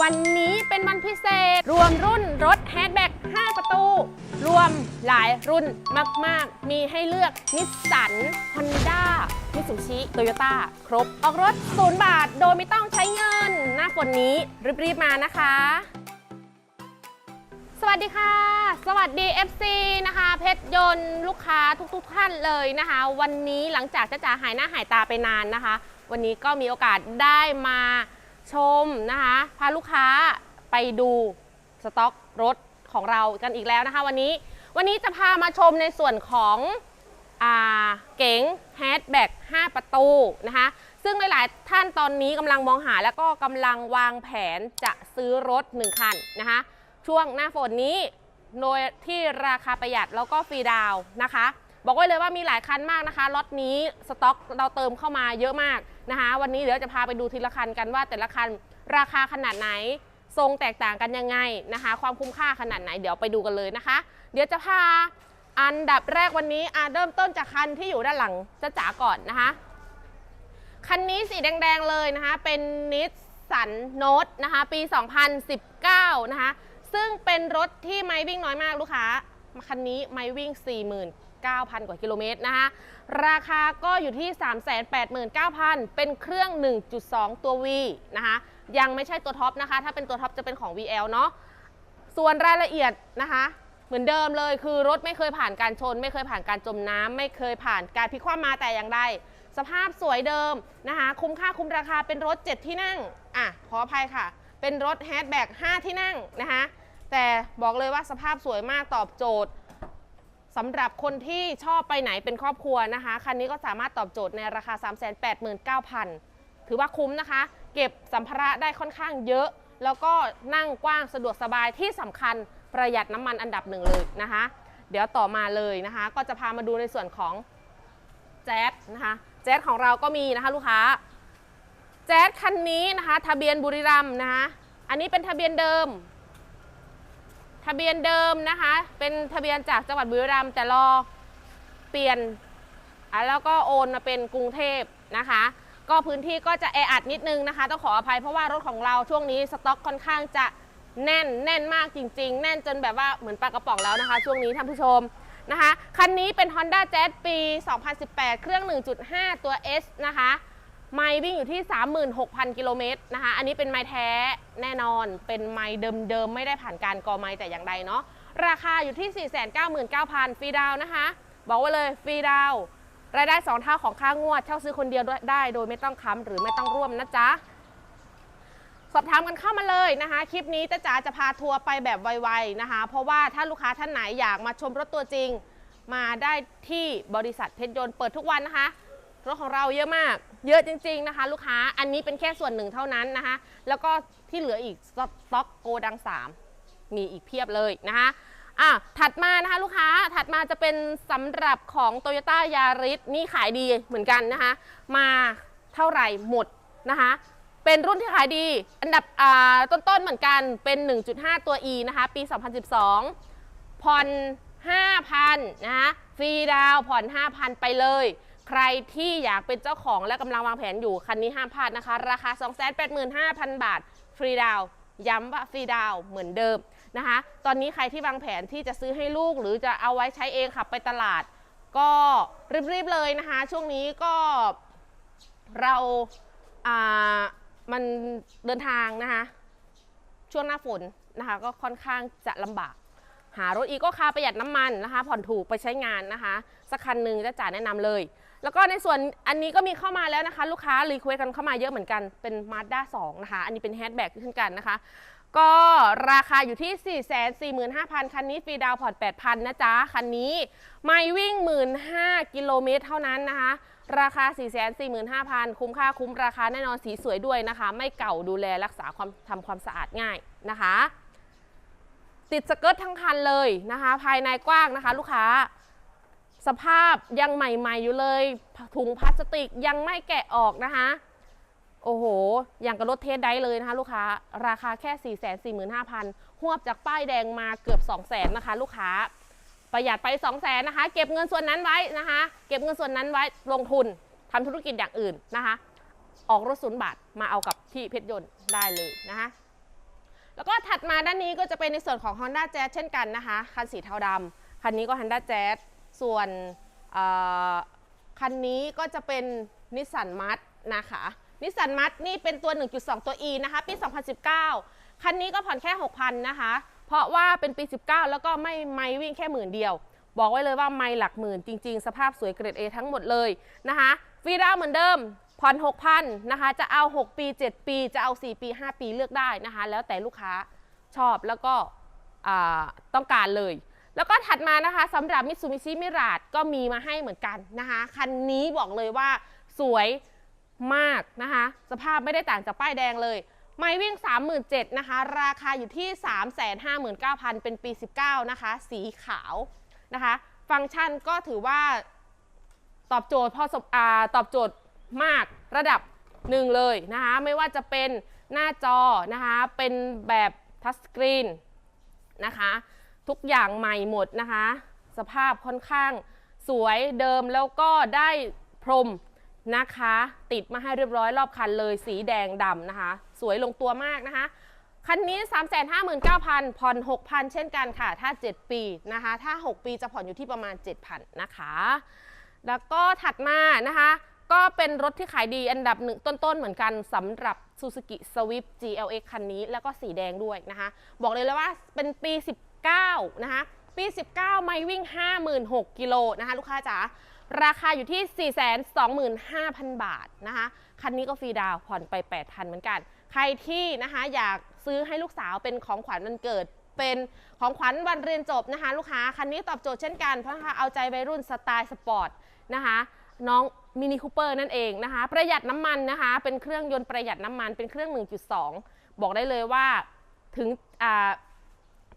วันนี้เป็นวันพิเศษ รวมรุ่นรถแฮชแบ็ก5 ประตู รวมหลายรุ่นมาก ๆ มีให้เลือกนิสสันฮอนด้ามิสุชิโตโยต้าครบ ออกรถ 0 บาทโดยไม่ต้องใช้เงิน หน้าฝนนี้รีบ ๆ มานะคะ สวัสดีค่ะ สวัสดี FC นะคะ เพชรยนต์ลูกค้าทุก ๆ ท่านเลยนะคะ วันนี้หลังจากจะจ๋าหายหน้าหายตาไปนานนะคะ วันนี้ก็มีโอกาสได้มา ชมนะคะ พาลูกค้าไปดูสต็อกรถของเรากันอีกแล้วนะคะวันนี้ วันนี้จะพามาชมในส่วนของเก๋งแฮชแบ็ก5 ประตูนะคะ ซึ่งหลาย ๆ ท่านตอนนี้กำลังมองหาแล้วก็กำลังวางแผนจะซื้อรถ 1 คันนะคะ ช่วงหน้าฝนนี้ โดยที่ราคาประหยัดแล้วก็ฟรีดาวนะคะ บอกไว้เลยว่ามีหลายคันมากนะคะล็อตนี้สต็อกเราเติมเข้ามาเยอะมากนะคะ วันนี้เดี๋ยวจะพาไปดูทีละคันกันว่า แต่ละคันราคาขนาดไหนทรงแตกต่างกันยังไงนะคะ ความคุ้มค่าขนาดไหนเดี๋ยวไปดูกันเลยนะคะ เดี๋ยวจะพาอันดับแรกวันนี้อะเริ่มต้นจากคันที่อยู่ด้านหลังจะจ๋าก่อนนะคะ คันนี้สีแดงๆเลยนะคะ เป็นนิสสันโนตนะคะ ปี 2019 นะคะ ซึ่งเป็นรถที่ไม้วิ่งน้อยมากลูกค้าคันนี้ไม้วิ่ง 9,000 กว่ากิโลเมตรนะคะราคาก็อยู่ที่ 389,000 เป็นเครื่อง 1.2 ตัว V นะคะยังไม่ใช่ตัวท็อปนะคะ ถ้าเป็นตัวท็อปจะเป็นของ VL เนาะส่วนรายละเอียดนะคะเหมือนเดิมเลยคือรถไม่เคยผ่านการชน ไม่เคยผ่านการจมน้ำไม่เคยผ่านการพลิกคว่ำมาแต่อย่างใดสภาพสวยเดิมนะคะคุ้มค่าคุ้มราคาเป็นรถ 7 ที่นั่งอะขออภัยค่ะ เป็นรถแฮชแบ็ก5ที่นั่งนะคะแต่บอกเลยว่าสภาพสวยมากตอบโจทย์ สำหรับคนที่ชอบไปไหนเป็นครอบครัวนะคะ คันนี้ก็สามารถตอบโจทย์ในราคา 389,000 ถือว่าคุ้มนะคะ เก็บสัมภาระได้ค่อนข้างเยอะ แล้วก็นั่งกว้างสะดวกสบายที่สำคัญประหยัดน้ำมันอันดับหนึ่งเลยนะคะ เดี๋ยวต่อมาเลยนะคะ ก็จะพามาดูในส่วนของแจ๊สนะคะแจ๊สของเราก็มีนะคะลูกค้าแจ๊สคันนี้นะคะ ทะเบียนบุรีรัมย์นะคะ อันนี้เป็นทะเบียนเดิม ทะเบียนเดิมนะคะ เป็นทะเบียนจากจังหวัดบุรีรัมย์แต่รอเปลี่ยนอะแล้วก็โอนมาเป็นกรุงเทพนะคะ ก็พื้นที่ก็จะแออัดนิดนึงนะคะ ต้องขออภัยเพราะว่ารถของเราช่วงนี้สต็อกค่อนข้างจะแน่นแน่นมากจริง ๆ แน่นจนแบบว่าเหมือนปลากระป๋องแล้วนะคะ ช่วงนี้ท่านผู้ชมนะคะ คันนี้เป็น Honda Jazz ปี 2018 เครื่อง 1.5 ตัว S นะคะ ไมล์วิ่งอยู่ที่ 36,000 กิโลเมตรนะคะ อันนี้เป็นไมล์แท้แน่นอน เป็นไมล์เดิมๆ ไม่ได้ผ่านการกอไมล์แต่อย่างใดเนาะ ราคาอยู่ที่ 499,000 ฟรีดาวนะคะ บอกไว้เลยฟรีดาว รายได้ 2 เท่าของค่างวด เช่าซื้อคนเดียวได้ โดยไม่ต้องค้ำหรือไม่ต้องร่วมนะจ๊ะ สอบถามกันเข้ามาเลยนะคะ คลิปนี้จ้าจ๋าจะพาทัวร์ไปแบบไวๆนะคะ เพราะว่าถ้าลูกค้าท่านไหนอยากมาชมรถตัวจริง มาได้ที่บริษัทเพชรยนต์เปิดทุกวันนะคะ รถของเราเยอะมาก เยอะจริง ๆนะคะ ลูกค้า อันนี้เป็นแค่ส่วนหนึ่งเท่านั้นนะคะ แล้วก็ที่เหลืออีกสต็อกโกดัง 3 มีอีกเพียบเลยนะคะอะถัดมานะคะลูกค้า ถัดมาจะเป็นสำหรับของ Toyota Yaris นี่ขายดีเหมือนกันนะคะ มาเท่าไหร่หมดนะคะ เป็นรุ่นที่ขายดี อันดับต้นๆเหมือนกัน เป็น 1.5 ตัว E นะคะ ปี 2012 ผ่อน 5,000 นะคะ ฟรีดาวผ่อน 5,000 ไปเลย รที่อยากเป็นเจ้าของและกำลังวางแผนอยู่คันนี้ห้ามพลาดนะคะ ราคา 285,000 บาท ฟรีดาวย้ำว่าฟรีดาวเหมือนเดิมนะคะ ตอนนี้ใครที่วางแผนที่จะซื้อให้ลูก หรือจะเอาไว้ใช้เองขับไปตลาด ก็รีบๆเลยนะคะ ช่วงนี้ก็เราอ่ามันเดินทางนะคะ ช่วงหน้าฝนนะคะ ก็ค่อนข้างจะลำบาก หารถอีโก้คาร์ประหยัดน้ำมันนะคะ ผ่อนถูกไปใช้งานนะคะ สักคันหนึ่งจะจ่าแนะนำเลย แล้วก็ในส่วนอันนี้ก็มีเข้ามาแล้วนะคะ ลูกค้ารีเควสกันเข้ามาเยอะเหมือนกันเป็น Mazda 2 นะคะ อันนี้เป็นแฮชแบ็กเช่นกันนะคะ ก็ราคาอยู่ที่ 445,000 คันนี้ฟรีดาวผ่อน 8,000 นะจ๊ะ คันนี้ ไม่วิ่ง 15,000กิโลเมตรเท่านั้นนะคะ ราคา 445,000 คุ้มค่าคุ้มราคาแน่นอนสีสวยด้วยนะคะ ไม่เก่าดูแลรักษาความทำความสะอาดง่ายนะคะ ติดสเกิร์ตทั้งคันเลยนะคะ ภายในกว้างนะคะ ลูกค้า สภาพยังใหม่ๆอยู่เลย ถุงพลาสติกยังไม่แกะออกนะคะ โอ้โห อย่างกับรถเทสได้เลยนะคะ ลูกค้า ราคาแค่ 4 4 5 0 0 0หวบจากป้ายแดงมาเกือบ 2 0 0 0 0 0นะคะ ลูกค้า ประหยัดไป 2 0 0 0 0 0นะคะ เก็บเงินส่วนนั้นไว้นะคะ เก็บเงินส่วนนั้นไว้ลงทุนทำธุรกิจอย่างอื่นนะคะ ออกรถศูนย์บาทมาเอากับที่เพชรยนต์ได้เลยนะคะ แล้วก็ถัดมาด้านนี้ก็จะเป็นในส่วนของ Honda Jazz เช่นกันนะคะ คันสีเทาดำคันนี้ก็ Honda Jazz ส่วนคันนี้ก็จะเป็นนิสสันมั d นะคะนิสสันมั d นี่เป็นตัว 1.2 ตัว E นะคะ ปี 2019 คันนี้ก็ผ่อนแค่ 6,000 นะคะ เพราะว่าเป็นปี 19 แล้วก็ไม่ไม่วิ่งแค่หมื่นเดียว บอกไว้เลยว่าไม่หลักหมื่นจริง ๆ สภาพสวยเกรด A ทั้งหมดเลยนะคะฟรีดาวเหมือนเดิม ผ่อน6,000นะคะ จะเอา 6 ปี 7 ปี จะเอา 4 ปี 5 ปีเลือกได้นะคะ แล้วแต่ลูกค้าชอบแล้วก็ต้องการเลย แล้วก็ถัดมานะคะสำหรับ Mitsubishi Mirage ก็มีมาให้เหมือนกันนะคะ คันนี้บอกเลยว่าสวยมากนะคะ สภาพไม่ได้ต่างจากป้ายแดงเลย ไม่วิ่ง 37,000นะคะ ราคาอยู่ที่ 359,000 เป็นปี 19 นะคะ สีขาวนะคะ ฟังก์ชันก็ถือว่าตอบโจทย์พออตอบโจทย์ มากระดับหนึ่งเลยนะคะไม่ว่าจะเป็นหน้าจอนะคะเป็นแบบทัชสกรีนนะคะทุกอย่างใหม่หมดนะคะ สภาพค่อนข้างสวยเดิมแล้วก็ได้พรมนะคะ ติดมาให้เรียบร้อยรอบคันเลยสีแดงดำนะคะ สวยลงตัวมากนะคะ คันนี้ 359,000 ผ่อน 6,000 เช่นกันค่ะ ถ้า 7 ปีนะคะ ถ้า 6 ปีจะผ่อนอยู่ที่ประมาณ 7,000 นะคะ แล้วก็ถัดมานะคะ ก็เป็นรถที่ขายดีอันดับหนึ่งต้นๆ เหมือนกันสำหรับ Suzuki Swift GLX คันนี้ แล้วก็สีแดงด้วยนะคะ บอกเลยเลยว่าเป็นปี 19 นะคะ ปี 19 ไม่วิ่ง 56กิโลนะคะ ลูกค้าจ๋าราคาอยู่ที่ 425,000 บาทนะคะ คันนี้ก็ฟรีดาวผ่อนไป 8,000 เหมือนกัน ใครที่นะคะอยากซื้อให้ลูกสาวเป็นของขวัญวันเกิดเป็นของขวัญวันเรียนจบนะคะ ลูกค้าคันนี้ตอบโจทย์เช่นกันเพราะนะคะเอาใจวัยรุ่นสไตล์สปอร์ตนะคะ น้อง มินิคูเปอร์นั่นเองนะคะ ประหยัดน้ำมันนะคะ เป็นเครื่องยนต์ประหยัดน้ำมันเป็นเครื่อง 1.2 บอกได้เลยว่าถึงอ่า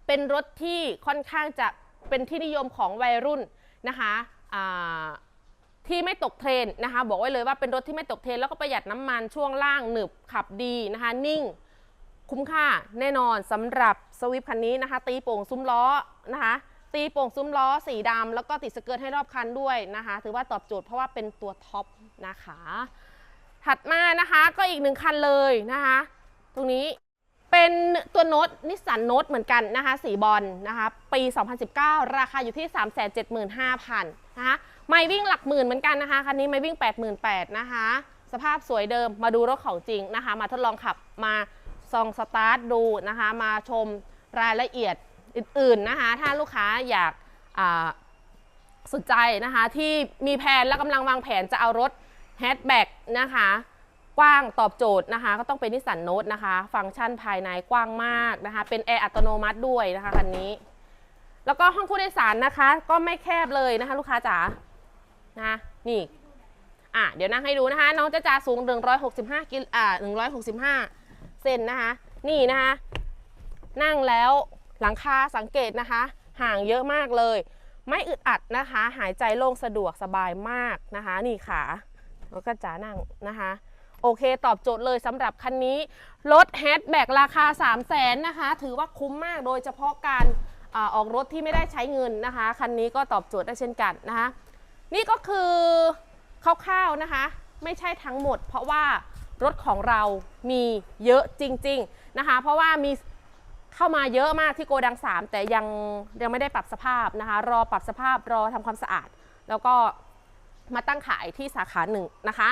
เป็นรถที่ค่อนข้างจะเป็นที่นิยมของวัยรุ่นนะคะอ่าที่ไม่ตกเทรนนะคะ บอกไว้เลยว่าเป็นรถที่ไม่ตกเทรนแล้วก็ประหยัดน้ำมันช่วงล่างหนึบขับดีนะคะ นิ่งคุ้มค่าแน่นอนสำหรับสวิฟคันนี้นะคะ ตีโป่งซุ้มล้อนะคะ ตีโป่งซุ้มล้อสีดำแล้วก็ติดสเกิร์ตให้รอบคันด้วยนะคะ ถือว่าตอบโจทย์เพราะว่าเป็นตัวท็อปนะคะ ถัดมานะคะก็อีกหนึ่งคันเลยนะคะ ตรงนี้เป็นตัวโน้ตนิสสันโน้ตเหมือนกันนะคะ สีบอลนะคะ ปี 2019 ราคาอยู่ที่ 375,000นะคะไม่วิ่งหลักหมื่นเหมือนกันนะคะ คันนี้ไม่วิ่ง 88,000นะคะ สภาพสวยเดิมมาดูรถของจริงนะคะ มาทดลองขับมาซองสตาร์ทดูนะคะ มาชมรายละเอียด อื่นๆนะคะ ถ้าลูกค้าอยากสนใจนะคะ ที่มีแผนและกำลังวางแผนจะเอารถแฮชแบ็กนะคะ กว้างตอบโจทย์นะคะ ก็ต้องเป็นนิสสันโน e นะคะ ฟังก์ชันภายในกว้างมากนะคะ เป็นแอร์อัตโนมัติด้วยนะคะคันนี้ แล้วก็ห้องผู้โดยสารนะคะ ก็ไม่แคบเลยนะคะ ลูกค้าจ๋านะนี่อะเดี๋ยวนั่งให้ดูนะคะ น้องจะจ่าสูง 165กิลอ่า165 เซนนะคะ นี่นะคะ นั่งแล้ว หลังคาสังเกตนะคะ ห่างเยอะมากเลย ไม่อึดอัดนะคะ หายใจโล่งสะดวกสบายมากนะคะ นี่ขาแล้วก็จ๋านั่งนะคะ โอเคตอบโจทย์เลยสำหรับคันนี้ รถแฮชแบกราคา 3 0 0แสนนะคะ ถือว่าคุ้มมากโดยเฉพาะการอาออกรถที่ไม่ได้ใช้เงินนะคะ คันนี้ก็ตอบโจทย์ได้เช่นกันนะคะ นี่ก็คือคร่าวๆนะคะ ไม่ใช่ทั้งหมด เพราะว่ารถของเรามีเยอะจริง ๆนะคะ เพราะว่ามี เข้ามาเยอะมากที่โกดัง 3 แต่ยังยังไม่ได้ปรับสภาพนะคะ รอปรับสภาพรอทำความสะอาด แล้วก็มาตั้งขายที่สาขาหนึ่งนะคะ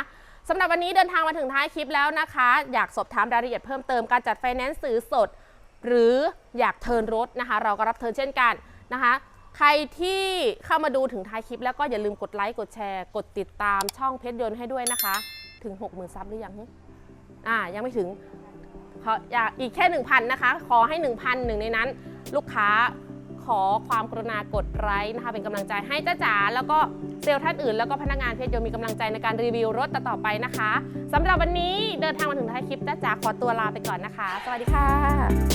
สำหรับวันนี้เดินทางมาถึงท้ายคลิปแล้วนะคะ อยากสอบถามรายละเอียดเพิ่มเติมการจัดไฟแนนซ์ซื้อสด หรืออยากเทิร์นรถนะคะ เราก็รับเทิร์นเช่นกันนะคะ ใครที่เข้ามาดูถึงท้ายคลิป แล้วก็อย่าลืมกดไลค์กดแชร์ กดติดตามช่องเพชรยนต์ให้ด้วยนะคะ ถึง 60,000ซับหรือยังอ่ายังไม่ถึง ขออยากอีกแค่ 1,000 นะคะ ขอให้ 1,000หนึ่งในนั้น ลูกค้าขอความกรุณากดไลค์นะคะ เป็นกำลังใจให้จ้าจ๋าแล้วก็เซลล์ท่านอื่น แล้วก็พนักงานเพจโยมมีกำลังใจในการรีวิวรถต่อๆไปนะคะสำหรับวันนี้เดินทางมาถึงท้ายคลิปจ้าจ๋าขอตัวลาไปก่อนนะคะ สวัสดีค่ะ